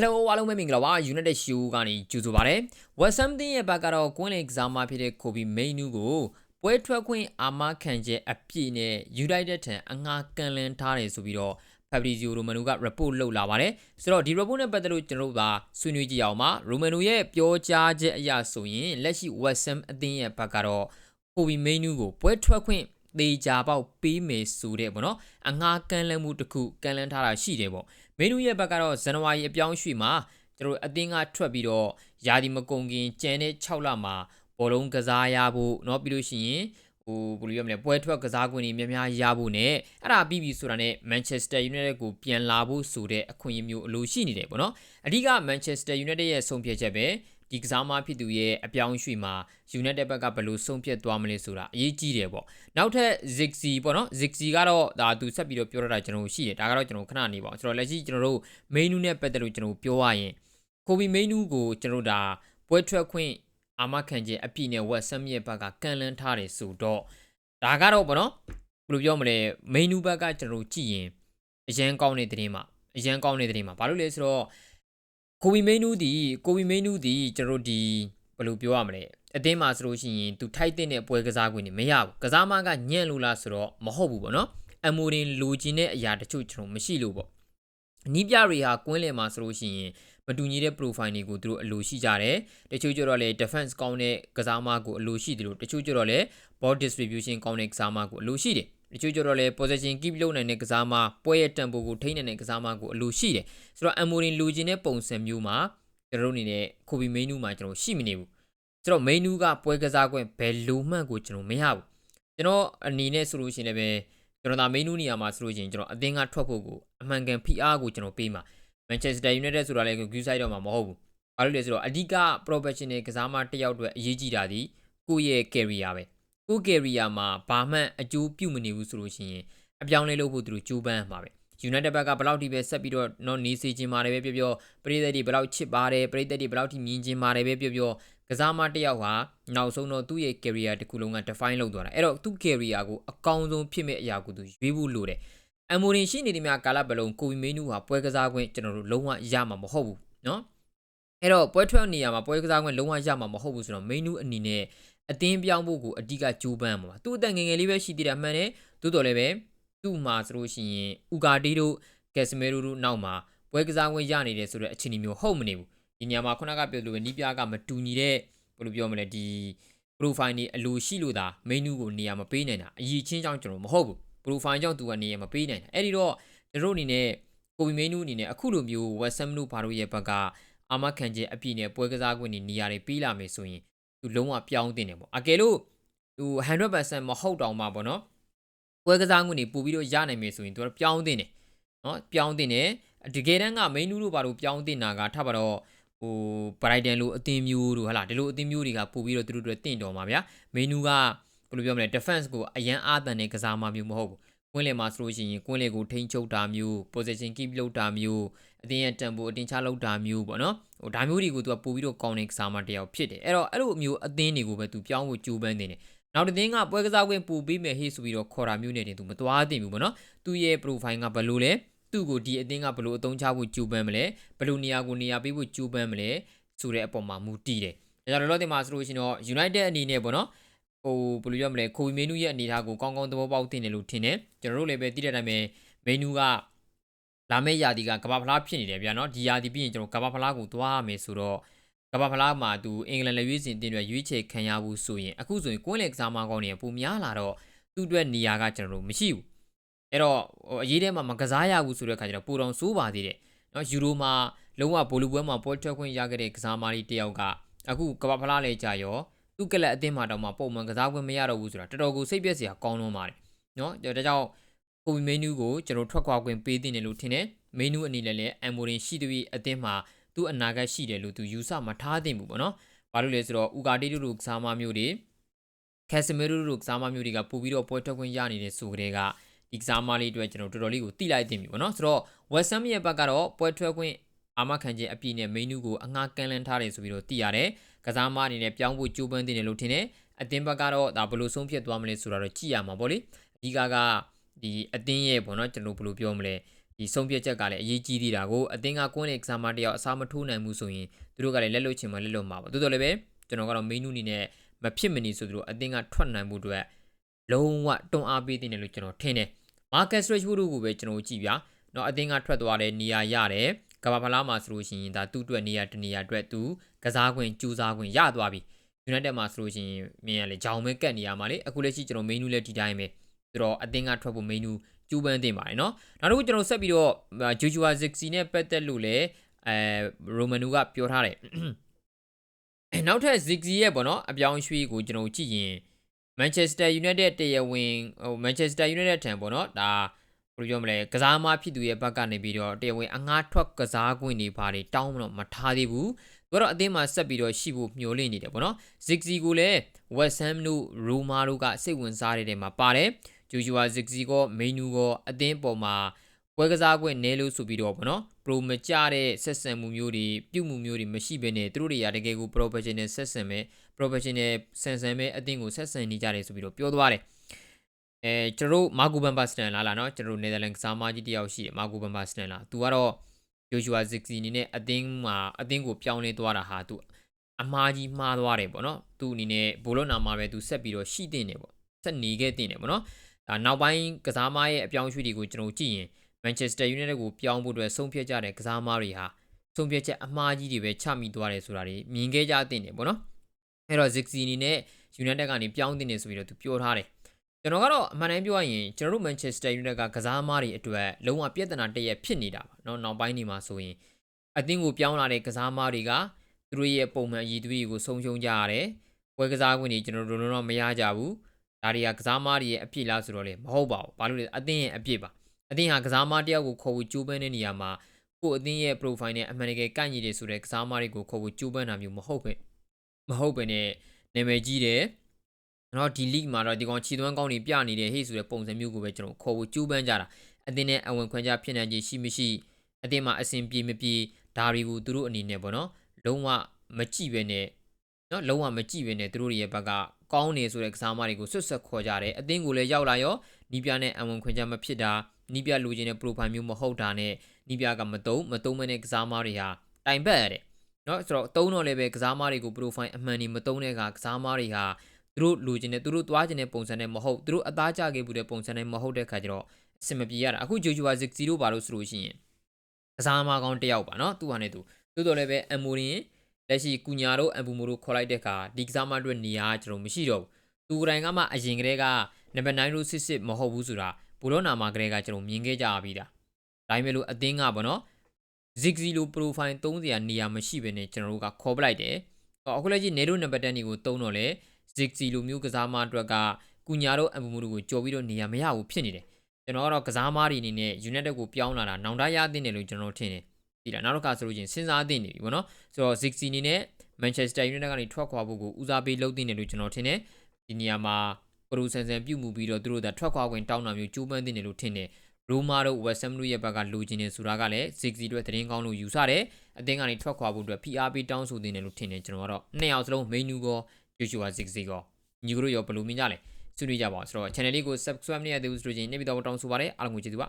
Hello အားလုံးပဲမင်္ဂလာပါ United Show ကနေကြိုဆိုပါရစေ West Ham တင်းရဲ့ဘက်ကတော့ကွင်းလင်ကစားမဖြစ်တဲ့ Kobe Mainu ကိုပွဲထွက်ခွင့်အာမခံချက်အပြည့်နဲ့ United ထံအငှားကန်လန်းထားတယ်ဆိုပြီးတော့ Fabrizio Romano က report လုပ်လာပါတယ်ဆိုတော့ဒီ report နဲ့ပတ်သက်လို့ကျွန်တော်တို့ကဆွေးနွေးကြည့်အောင်ပါ Romano ရဲ့ပြောကြားချက်အရဆိုရင်လက်ရှိ West Ham အသင်းရဲ့ဘက်ကတော့ Kobe Mainu ကိုပွဲထွက်ခွင့်တေချာပေါက်ပေးမယ်ဆိုတဲ့ပေါ့နော်အငှားကန်လန်းမှုတစ်ခုကန်လန်းထားတာရှိတယ်ပေါ့ မင်းတို့ရဲ့ဘက်ကတော့ဇန်နဝါရီအပြောင်းရွှေ့မှာကျွန်တော်အတင်းကထွက်ပြီးတော့ယာဒီမကုံကင်ကျန်တဲ့6လမှာဘောလုံးကစားရဖို့เนาะပြီးလို့ရှိရင်ဟိုဘယ်လိုရမလဲပွဲထွက်ကစားခွင့်တွေများများရဖို့နဲ့အဲ့ဒါပြီးပြီဆိုတာနဲ့ Manchester United ကိုပြန်လာဖို့ဆိုတဲ့အခွင့်အရေးမျိုးအလိုရှိနေတယ်ပေါ့နော်အဓိက Manchester United ရဲ့ဆုံးဖြတ်ချက်ပဲ ဒီကစားမဖြစ်သူရဲ့အပြောင်းရွှေ့မှာ United ဘက်ကဘယ်လိုဆုံးဖြတ်သွားမလဲဆိုတာအရေးကြီးတယ်ပေါ့နောက်ထပ် Ziggy ပေါ့နော် Ziggy ကတော့ဒါသူဆက်ပြီးတော့ပြောရတာကျွန်တော်ရှိတယ်ဒါကတော့ကျွန်တော်ခဏနေပါအောင်ဆိုတော့လက်ရှိကျွန်တော်တို့ main နဲ့ပတ်သက်လို့ကျွန်တော်ပြောရရင် Kobe main ကိုကျွန်တော်ဒါပွဲထွက်ခွင့်အာမခံခြင်းအပြည့်နဲ့ West Ham ရဲ့ဘက်ကကန်လန်းထားတယ်ဆိုတော့ဒါကတော့ပေါ့နော်ဘယ်လိုပြောမလဲ main ဘက်ကကျွန်တော်ကြည့်ရင်အရန်ကောင်းတဲ့သတင်းမှာအရန်ကောင်းတဲ့သတင်းမှာဘာလို့လဲဆိုတော့ ကိုဝီမိန်နူးဒီကိုဝီမိန်နူးဒီကျွန်တော်ဒီဘယ်လိုပြောရမလဲအတင်းမှာဆိုလို့ရှိရင်သူထိုက်တဲ့ပွဲကစားခွင့်နေမရဘူးကစားမကညံ့လို့လားဆိုတော့မဟုတ်ဘူးပေါ့နော်အမိုရင်လိုချင်တဲ့အရာတချို့ကျွန်တော်မရှိလို့ပေါ့နီးပြတွေဟာကွင်းလယ်မှာဆိုလို့ရှိရင်မတူညီတဲ့ profile တွေကိုသူတို့အလိုရှိကြတယ်တချို့ကျတော့လေ defense ကောင်းတဲ့ကစားမကိုအလိုရှိတယ်လို့တချို့ကျတော့လေ ball distribution ကောင်းတဲ့ကစားမကိုအလိုရှိတယ် တချို့ကျတော့လေ possession keep လုပ်နိုင်တဲ့ကစားမပွဲရဲ့ tempo ကိုထိန်းနိုင်တဲ့ကစားမကိုအလိုရှိတယ်ဆိုတော့ Amorin လိုချင်တဲ့ပုံစံမျိုးမှာကျွန်တော်တို့အနေနဲ့ Kobe Mainu မှာကျွန်တော်ရှိမနေဘူးဆိုတော့ Mainu ကပွဲကစားခွင့်ဘယ်လိုမှကိုကျွန်တော်မရဘူးကျွန်တော်အနေနဲ့ဆိုလို့ရှိရင်လည်းကျွန်တော်ဒါ Mainu နေရာမှာဆိုလို့ရှိရင်ကျွန်တော်အသင်းကထွက်ဖို့ကိုအမှန်ကန်ဖိအားကိုကျွန်တော်ပေးမှာ Manchester United ဆိုတာလည်း Q side တော့မှာမဟုတ်ဘူးဘာလို့လဲဆိုတော့အဓိက professional ကစားမတစ်ယောက်အတွက်အရေးကြီးတာဒီကိုယ့်ရဲ့ career ပဲ ကိုကယ်ရီယာမှာဘာမှအကျိုးပြုမနေဘူးဆိုလို့ရှိရင်အပြောင်းလဲလုပ်ဖို့သူတို့ကြိုးပမ်းမှာပဲယူနိုက်တက်ဘက်ကဘလောက်ထိပဲဆက်ပြီးတော့နော်နေစီချင်းပါတယ်ပဲပြောပြောပရိသတ်တွေဘလောက်ချစ်ပါတယ်ပရိသတ်တွေဘလောက်ထိမြင်ချင်းပါတယ်ပဲပြောပြောကစားမတစ်ယောက်ဟာနောက်ဆုံးတော့သူ့ရဲ့ career တစ်ခုလုံးက define လုပ်သွားတာအဲ့တော့သူ့ career ကိုအကောင်းဆုံးဖြစ်မဲ့အရာကိုသူရွေးဖို့လိုတယ်အမိုရင်ရှိနေတဲ့များကာလဘလုံးကိုဗီမင်းနူဟာပွဲကစားခွင့်ကျွန်တော်တို့လုံးဝရမှာမဟုတ်ဘူးနော်အဲ့တော့ပွဲထွက်နေရမှာပွဲကစားခွင့်လုံးဝရမှာမဟုတ်ဘူးဆိုတော့ main နူအနေနဲ့ အတင်းပြောင်းဖို့ကိုအဓိကကြိုးပမ်းမှာသူ့အတန်ငယ်ငယ်လေးပဲရှိသေးတာမှန်တယ်သို့တော်လည်းပဲသူ့မှာဆိုလို့ရှိရင်ဥကာတီတို့ကက်စမဲရိုတို့နောက်မှာပွဲကစားခွင့်ရနေတယ်ဆိုတဲ့အခြေအနေမျိုးဟုတ်မနေဘူးဒီညမှာခုနကပြောလို့ပဲနီးပြားကမတူညီတဲ့ဘယ်လိုပြောမလဲဒီ profile နေအလိုရှိလို့သာ menu ကိုနေရာမပေးနိုင်တာအရေးချင်းကြောင့်ကျွန်တော်မဟုတ်ဘူး profile ကြောင့်သူကနေရာမပေးနိုင်တာအဲ့ဒီတော့တို့အနေနဲ့ကိုဘီ menu အနေနဲ့အခုလိုမျိုး West Ham တို့ဘာလို့ရဲ့ဘက်ကအာမခံချက်အပြည့်နဲ့ပွဲကစားခွင့်နေနေရာတွေပေးလာမယ်ဆိုရင် သူလုံးဝပြောင်းတင်တယ်ပေါ့အကယ်လို့သူ100%မဟုတ်တောင်မှပေါ့နော်ပွဲကစားခွင့်တွေပို့ပြီးတော့ရနိုင်မယ်ဆိုရင်သူကပြောင်းတင်တယ်နော်ပြောင်းတင်တယ်တကယ်တမ်းက main နူးတို့ဘာလို့ပြောင်းတင်တာကထပ်ပါတော့ဟို Brighton လိုအသင်းမျိုးတို့ဟလာဒီလိုအသင်းမျိုးတွေကပို့ပြီးတော့သူတို့တွေတင့်တော်မှာဗျာ main နူးကဘယ်လိုပြောမလဲ defense ကိုအရန်အားတန်တဲ့ကစားမမျိုးမဟုတ်ဘူး ကွင်းလယ်မှာဆိုလို့ရှိရင်ကွင်းလယ်ကိုထိန်းချုပ်တာမျိုး position keep လုပ်တာမျိုးအတင်းရဲ့ tempo အတင်းချလုပ်တာမျိုးပေါ့နော်ဟိုဒါမျိုးတွေကိုသူကပို့ပြီးတော့ကောင်းတဲ့ကစားမတယောက်ဖြစ်တယ်အဲ့တော့အဲ့လိုမျိုးအသင်းတွေကိုပဲသူပြောင်းဖို့ကြိုးပမ်းနေတယ်နောက်တစ်သင်းကပွဲကစားခွင့်ပို့ပေးမယ်ဟေ့ဆိုပြီးတော့ခေါ်တာမျိုးနဲ့တင်သူမသွားသင့်ဘူးပေါ့နော်သူရဲ့ profile ကဘယ်လိုလဲသူ့ကိုဒီအသင်းကဘယ်လိုအသုံးချဖို့ကြိုးပမ်းမလဲဘယ်လိုနေရာကိုနေရာပေးဖို့ကြိုးပမ်းမလဲဆိုတဲ့အပေါ်မှာမူတည်တယ်ဒါကြောင့်လောလောဆယ်မှာဆိုလို့ရှိရင်တော့ United အနေနဲ့ပေါ့နော် ဟိုဘယ်လိုပြောမလဲခိုဝီမင်းနူးရဲ့အနေအထားကိုကောင်းကောင်းသဘောပေါက်တင်တယ်လို့ထင်တယ်ကျွန်တော်တို့လည်းပဲသိတဲ့အတိုင်းပဲမင်းနူးကလာမယ့်ရာသီကကဘာဖလားဖြစ်နေတယ်ဗျာနော်ဒီရာသီပြီးရင်ကျွန်တော်ကဘာဖလားကိုသွားရမယ်ဆိုတော့ကဘာဖလားမှာသူအင်္ဂလန်လက်ရွေးစင်တင်တွေရွေးချယ်ခံရဘူးဆိုရင်အခုဆိုရင်ကွင်းလယ်ကစားမကောင်းနေပုံများလာတော့သူ့အတွက်နေရာကကျွန်တော်တို့မရှိဘူးအဲ့တော့အရေးထဲမှာမကစားရဘူးဆိုတဲ့ခါကျတော့ပူတော်ဆိုးပါသေးတယ်နော်ယူရိုမှာလုံးဝဘိုလီပွဲမှာပွဲထွက်ခွင့်ရခဲ့တဲ့ကစားမလေးတယောက်ကအခုကဘာဖလားလဲကြာရော သူ့ကလပ်အသင်းမှာတော့မှပုံမှန်ကစားခွင့်မရတော့ဘူးဆိုတာတော်တော်ကိုစိတ်ပြက်စရာကောင်းလွန်းပါတယ်နော်ဒါကြောင့်ကိုဗီမင်းနူးကိုကျွန်တော်ထွက်ခွာခွင့်ပေးတင်တယ်လို့ထင်တယ်မင်းနူးအနေနဲ့လည်းအမ်မိုရင်ရှိသည်အသင်းမှာသူ့အနာဂတ်ရှိတယ်လို့သူယူဆမထားသင့်ဘူးပေါ့နော်ဘာလို့လဲဆိုတော့ဥကာတီတို့လိုကစားမမျိုးတွေကက်စမီရိုတို့ကစားမမျိုးတွေကပို့ပြီးတော့ပွဲထွက်ခွင့်ရနေတဲ့ဆိုကြတဲ့ကဒီကစားမလေးအတွက်ကျွန်တော်တော်တော်လေးကိုတိလိုက်တင်ပြီပေါ့နော်ဆိုတော့ West Ham ရဲ့ဘက်ကတော့ပွဲထွက်ခွင့်အာမခံခြင်းအပြည့်နဲ့မင်းနူးကိုအငှားကန်လန်းထားတယ်ဆိုပြီးတော့သိရတယ် ကစားမအနေနဲ့ပြောင်းဖို့ကြိုးပမ်းတင်တယ်လို့ထင်တယ်အသင်းဘက်ကတော့ဒါဘယ်လိုဆုံးဖြတ်သွားမလဲဆိုတာတော့ကြည့်ရမှာပေါ့လေအဓိကကဒီအသင်းရဲ့ပေါ့နော်ကျွန်တော်ဘယ်လိုပြောမလဲ ဒီဆုံးဖြတ်ချက်ကလည်းအရေးကြီးသေးတာကိုအသင်းကကွင်းလေကစားမတယောက်အစားမထိုးနိုင်ဘူးဆိုရင်သူတို့ကလည်းလက်လွတ်ချင်မှလက်လွတ်မှာပါတိုးတော်လည်းပဲကျွန်တော်ကတော့မင်းနူးအနေနဲ့မဖြစ်မနေဆိုသူတို့အသင်းကထွက်နိုင်မှုအတွက်လုံးဝတွန်းအားပေးတင်တယ်လို့ကျွန်တော်ထင်တယ်မာကက်စရစ်ဝူတို့ကိုပဲကျွန်တော်ကြည့်ပြเนาะအသင်းကထွက်သွားတဲ့နေရာရတယ် ကဘာဖလားမှာဆိုလို့ရှိရင်ဒါသူ့အတွက်နေရာတနေရာအတွက်သူကစားခွင့်ကြိုးစားခွင့်ရသွားပြီယူနိုက်တက်မှာဆိုလို့ရှိရင်မြင်ရလေဂျောင်ပဲကတ်နေရမှာလေအခုလက်ရှိကျွန်တော်မိန်းနူးလည်းဒီတိုင်းပဲဆိုတော့အသင်းကထွက်ဖို့မိန်းနူးကျူးပန်းတင်ပါတယ်နော်နောက်တစ်ခုကျွန်တော်ဆက်ပြီးတော့ဂျူဂျူဝါဇစ်စီနဲ့ပတ်သက်လို့လည်းအဲရိုမန်နူကပြောထားတယ်နောက်ထပ်ဇစ်စီရဲ့ပေါ့နော်အပြောင်းရွှေ့ကိုကျွန်တော်ကြည့်ရင် Manchester United တရားဝင်ဟို Manchester United ထံပေါ့နော်ဒါ ဘယ်လိုပြောမလဲကစားမဖြစ်သူရဲ့ဘက်ကနေပြီးတော့တရားဝင်အငှားထွက်ကစားခွင့်တွေဘာတွေတောင်းမလို့မထားသေးဘူးသူကတော့အသင်းမှာဆက်ပြီးတော့ရှိဖို့မျှော်လင့်နေတယ်ပေါ့နော် Ziggy ကိုလည်း West Ham တို့ Roma တို့ကစိတ်ဝင်စားတဲ့နေရာမှာပါတယ်ဂျူဂျူဝါ Ziggy ကမိနူကအသင်းပေါ်မှာပွဲကစားခွင့်နဲလို့ဆိုပြီးတော့ပေါ့နော် pro မကြတဲ့ဆက်ဆံမှုမျိုးတွေပြုမှုမျိုးတွေမရှိဘဲနဲ့သူတို့တွေကတကယ်ကို professional ဆက်ဆံမဲ့ professional ဆန်ဆန်မဲ့အသင်းကိုဆက်ဆံနေကြတယ်ဆိုပြီးတော့ပြောသွားတယ် အဲကျွန်တော်မာကူဘန်ဘာစတန်လာလာနော်ကျွန်တော်နယ်သာလန်ကစားမကြီးတယောက်ရှိတယ်မာကူဘန်ဘာစတန်လာသူကတော့ယိုရှူအာဇစ်စီအနေနဲ့အသင်းမှာအသင်းကိုပြောင်းလဲသွားတာဟာသူအမားကြီးမှားသွားတယ်ပေါ့နော်သူအနေနဲ့ဘိုလိုနာမှာပဲသူဆက်ပြီးတော့ရှိတင်တယ်ပေါ့ဆက်နေခဲ့တင်တယ်ပေါ့နော်ဒါနောက်ပိုင်းကစားမရဲ့အပြောင်းအရွှေ့တွေကိုကျွန်တော်ကြည့်ရင် Manchester United ကိုပြောင်းဖို့အတွက်ဆုံးဖြတ်ကြတဲ့ကစားမတွေဟာဆုံးဖြတ်ချက်အမှားကြီးတွေပဲချမိသွားတယ်ဆိုတာတွေမြင်ခဲ့ကြတင်တယ်ပေါ့နော်အဲ့တော့ Zixi အနေနဲ့ United ကနေပြောင်းတင်တယ်ဆိုပြီးတော့သူပြောထားတယ် ကျွန်တော်ကတော့အမှန်တမ်းပြောရရင်ကျွန်တော်တို့ Manchester United ကကစားမတွေအတွက်လုံးဝပြဿနာတရက်ဖြစ်နေတာပါเนาะနောက်ပိုင်းနေမှာဆိုရင်အသင်းကိုပြောင်းလာတဲ့ကစားမတွေကသူတို့ရဲ့ပုံမှန်အည်သွေးတွေကိုဆုံးရှုံးကြရတယ်ပွဲကစားခွင့်တွေကျွန်တော်တို့တော့မရကြဘူးဒါတွေကကစားမတွေရဲ့အပြစ်လားဆိုတော့လေမဟုတ်ပါဘူးဘာလို့လဲအသင်းရဲ့အပြစ်ပါအသင်းဟာကစားမတယောက်ကိုခေါ်ဖို့ကြိုးပမ်းတဲ့နေရာမှာကို့အသင်းရဲ့ profile နဲ့အမှန်တကယ်ကိုက်ညီတယ်ဆိုတဲ့ကစားမတွေကိုခေါ်ဖို့ကြိုးပမ်းတာမျိုးမဟုတ်ပဲမဟုတ်ပဲနဲ့နာမည်ကြီးတယ် နော်ဒီ league မှာတော့ဒီကောင်ခြေသွမ်းကောင်းနေပြနေတဲ့ဟေ့ဆိုတဲ့ပုံစံမျိုးကိုပဲကျွန်တော်ခေါ်ဖို့ကြိုးပမ်းကြတာအသင်းနဲ့အဝင်ခွင့်ကြဖြစ်နိုင်ခြင်းရှိမရှိအသင်းမှာအဆင်ပြေမပြေဒါတွေကိုသူတို့အနေနဲ့ပေါ့နော်လုံးဝမကြည့်ပဲနဲ့နော်လုံးဝမကြည့်ပဲနဲ့သူတို့ရဲ့ဘက်ကကောင်းနေဆိုတဲ့ကစားမတွေကိုဆွတ်ဆက်ခေါ်ကြတယ်အသင်းကိုလည်းရောက်လာရောနီးပြနဲ့အဝင်ခွင့်ကြမဖြစ်တာနီးပြလူချင်းတဲ့ profile မျိုးမဟုတ်တာနဲ့နီးပြကမတုံးမတုံးမနဲ့ကစားမတွေဟာတိုင်ပတ်ရတယ်နော်ဆိုတော့တုံးတော့လည်းပဲကစားမတွေကို profile အမှန်နေမတုံးတဲ့ကကစားမတွေဟာ သူတို့လူချင်းတဲ့သူတို့သွားချင်းတဲ့ပုံစံနဲ့မဟုတ်သူတို့အသားကျခဲ့မှုတဲ့ပုံစံနဲ့မဟုတ်တဲ့ခါကျတော့အဆင်မပြေရတာအခုဂျိုဂျူဝါ0ပါလို့ဆိုလို့ရှိရင်ကစားမကောင်းတယောက်ပါနော်သူ့ဟာနဲ့သူတိုးတော်လည်းပဲအမ်မိုရင်လက်ရှိကုညာတို့အမ်ဘူမိုတို့ခေါ်လိုက်တဲ့အခါဒီကစားမအတွက်နေရာကျွန်တော်မရှိတော့ဘူးသူကိုယ်တိုင်ကမှအရင်ကတည်းကနံပါတ်9လို့စစ်စစ်မဟုတ်ဘူးဆိုတာဘူလောနာမှာကလေးကကျွန်တော်မြင်ခဲ့ကြပြီဒါဒါပေမဲ့လို့အသင်းကပေါ့နော် zigzag လို profile 300နေရာမရှိဘဲနဲ့ကျွန်တော်တို့ကခေါ်ပလိုက်တယ်အခုလက်ရှိနေတို့နံပါတ်10တွေကိုတုံးတော့လေ zigzag လိုမျိုးကစားမအတွက်ကကုညာတို့အမ်ဘူမိုတို့ကိုကြော်ပြီးတော့နေရာမရဘူးဖြစ်နေတယ်ကျွန်တော်ကတော့ကစားမားတွေအနေနဲ့ United ကိုပြောင်းလာတာနောင်တရသင့်တယ်လို့ကျွန်တော်ထင်တယ်ဒီလားနောက်တစ်ခါဆိုလို့ချင်းစဉ်းစားသင့်နေပြီပေါ့နော်ဆိုတော့ Ziggy အနေနဲ့ Manchester United ကနေထွက်ခွာဖို့ကိုဦးစားပေးလုပ်သင့်တယ်လို့ကျွန်တော်ထင်တယ်ဒီနေရာမှာပရိုဆန်ဆန်ပြုတ်မှုပြီးတော့သူတို့ကထွက်ခွာခွင့်တောင်းတာမျိုးကြိုးပမ်းသင့်တယ်လို့ထင်တယ်ရိုမာတို့ West Ham တို့ရဲ့ဘက်ကလိုချင်နေဆိုတာကလည်း Ziggy အတွက်သတင်းကောင်းလို့ယူဆတယ်အသင်းကနေထွက်ခွာဖို့အတွက် PR ပေးတောင်းဆိုသင့်တယ်လို့ထင်တယ်ကျွန်တော်ကတော့နှစ်ယောက်စလုံး main ကော Joshua Ziggy ကောညီတို့ရောဘယ်လိုမြင်ကြလဲဆွေးနွေးကြပါအောင်ဆိုတော့ channel လေးကို subscribe မလုပ်ရသေးဘူးဆိုလို့ချင်းနေ့ပြီးတော့တောင်းဆိုပါရစေအားလုံးကိုကျေးဇူးပါ